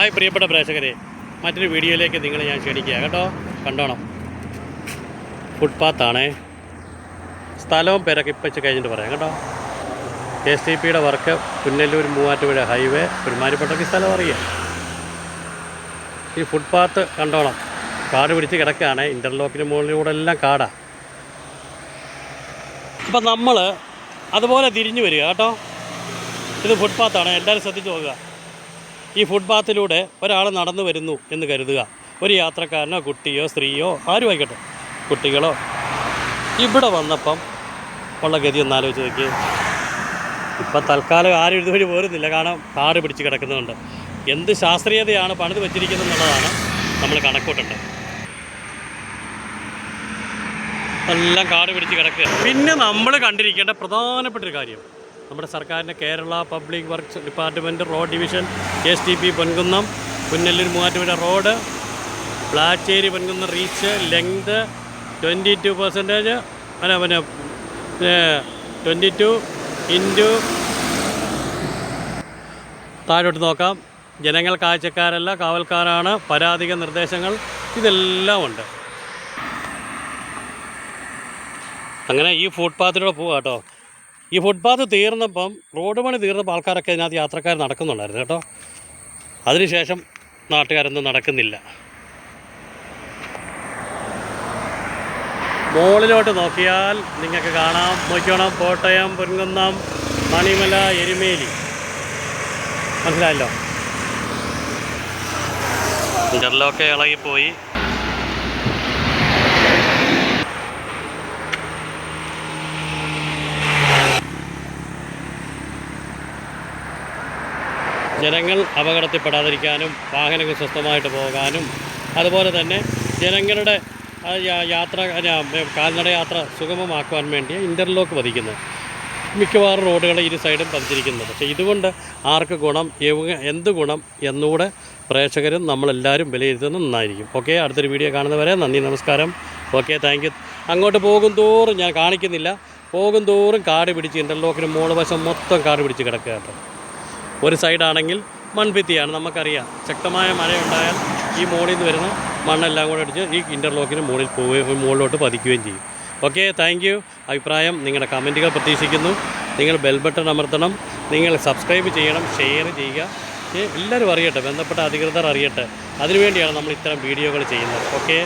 Hi പ്രിയപ്പെട്ട പ്രേക്ഷകരെ മറ്റൊരു വീഡിയോയിലേക്ക് നിങ്ങളെ ഞാൻ ക്ഷണിക്കുക കേട്ടോ? കണ്ടോണം. ഫുട്പാത്താണേ. സ്ഥലവും പേരൊക്കെ ഇപ്പം കഴിഞ്ഞിട്ട് പറയാം. കേട്ടോ? കെ എസ് ടി പിയുടെ വർക്ക് പുന്നല്ലൂർ മൂവാറ്റുപുഴ ഹൈവേ പെരുമാനിപ്പട്ടയ്ക്ക് സ്ഥലം അറിയാം. ഈ ഫുട്പാത്ത് കണ്ടോണം. കാട് പിടിച്ച് കിടക്കുകയാണ്. ഇന്റർലോക്കിന് മുകളിലൂടെ എല്ലാം കാടാണ് അപ്പം നമ്മൾ അതുപോലെ തിരിഞ്ഞു വരിക. കേട്ടോ? ഇത് ഫുട്പാത്താണ്. എല്ലാവരും ശ്രദ്ധിച്ച് നോക്കുക. ഈ ഫുട്പാത്തിലൂടെ ഒരാൾ നടന്നു വരുന്നു എന്ന് കരുതുക. ഒരു യാത്രക്കാരനോ കുട്ടിയോ സ്ത്രീയോ ആരും ആയിക്കോട്ടെ. കുട്ടികളോ ഇവിടെ വന്നപ്പം ഉള്ള ഗതി ഒന്ന് ആലോചിച്ച് നോക്കി ഇപ്പം തൽക്കാലം ആരും ഇതുവഴി പോരുന്നില്ല. കാരണം കാട് പിടിച്ച് കിടക്കുന്നുണ്ട് എന്ത് ശാസ്ത്രീയതയാണ് പണിത് വെച്ചിരിക്കുന്നത് എന്നുള്ളതാണ് നമ്മൾ കണക്കൂട്ടേണ്ടത്. എല്ലാം കാട് പിടിച്ച് കിടക്കുക പിന്നെ നമ്മൾ കണ്ടിരിക്കേണ്ട പ്രധാനപ്പെട്ട ഒരു കാര്യം. നമ്മുടെ സർക്കാരിന്റെ Kerala public works department road division S T P Ponkunnam Punalur Muvattupuzha road Blacheri Ponkunnam reach length twenty two percentage അല്ല പിന്നെ ട്വന്റി ടു ഇന്റു താഴോട്ട് നോക്കാം. ജനങ്ങൾ കാഴ്ചക്കാരല്ല കാവൽക്കാരാണ് പരാതിക നിർദ്ദേശങ്ങൾ ഇതെല്ലാം ഉണ്ട്. അങ്ങനെ ഈ ഫുട്പാത്തിലൂടെ പോവാം കേട്ടോ. ഈ ഫുട്പാത്ത് തീർന്നപ്പം റോഡ് പണി തീർന്നപ്പോൾ ആൾക്കാരൊക്കെ ഇതിനകത്ത് യാത്രക്കാർ നടക്കുന്നുണ്ടായിരുന്നു കേട്ടോ. അതിനുശേഷം നാട്ടുകാരൊന്നും നടക്കുന്നില്ല. മുകളിലോട്ട് നോക്കിയാൽ നിങ്ങൾക്ക് കാണാം. മൊയ്ക്കോണം കോട്ടയം പൊൻകുന്നം മണിമല എരുമേലി. മനസ്സിലായല്ലോ? ഇന്റർലോക്കെ ഇളകിപ്പോയി. ജനങ്ങൾ അപകടത്തിൽപ്പെടാതിരിക്കാനും വാഹനങ്ങൾ സ്വസ്ഥമായിട്ട് പോകാനും അതുപോലെ തന്നെ ജനങ്ങളുടെ യാത്ര കാൽനടയാത്ര കാൽനട യാത്ര സുഗമമാക്കുവാൻ വേണ്ടി ഇന്റർലോക്ക് പതിക്കുന്നത്. മിക്കവാറും റോഡുകളെ ഇരു സൈഡും പതിച്ചിരിക്കുന്നത്. പക്ഷേ ഇതുകൊണ്ട് ആർക്ക് ഗുണം എന്ത് ഗുണം എന്നുകൂടെ പ്രേക്ഷകരും നമ്മളെല്ലാവരും വിലയിരുത്തുന്നത് നന്നായിരിക്കും. ഓക്കെ അടുത്തൊരു വീഡിയോ കാണുന്നവരെ നന്ദി നമസ്കാരം. ഓക്കെ താങ്ക് അങ്ങോട്ട് പോകും തോറും ഞാൻ കാണിക്കുന്നില്ല പോകും തോറും കാട് പിടിച്ച് ഇന്റർലോക്കിന് മോൾ വശം മൊത്തം കാട് പിടിച്ച് കിടക്കുക കേട്ടോ ഒരു സൈഡാണെങ്കിൽ മൺഭിത്തിയാണ് നമുക്കറിയാം. ശക്തമായ മഴയുണ്ടായാൽ ഈ മുകളിൽ നിന്ന് വരുന്ന മണ്ണെല്ലാം കൂടെ അടിച്ച് ഈ ഇന്റർലോക്കിന് മുകളിൽ പോവുകയും മുകളിലോട്ട് പതിക്കുകയും ചെയ്യും. ഓക്കെ താങ്ക് യു അഭിപ്രായം നിങ്ങളുടെ കമന്റുകൾ പ്രതീക്ഷിക്കുന്നു. നിങ്ങൾ ബെൽ ബട്ടൺ അമർത്തണം. നിങ്ങൾ സബ്സ്ക്രൈബ് ചെയ്യണം ഷെയർ ചെയ്യുക. എല്ലാവരും അറിയട്ടെ ബന്ധപ്പെട്ട അധികൃതർ അറിയട്ടെ. അതിനുവേണ്ടിയാണ് നമ്മൾ ഇത്തരം വീഡിയോകൾ ചെയ്യുന്നത്. ഓക്കെ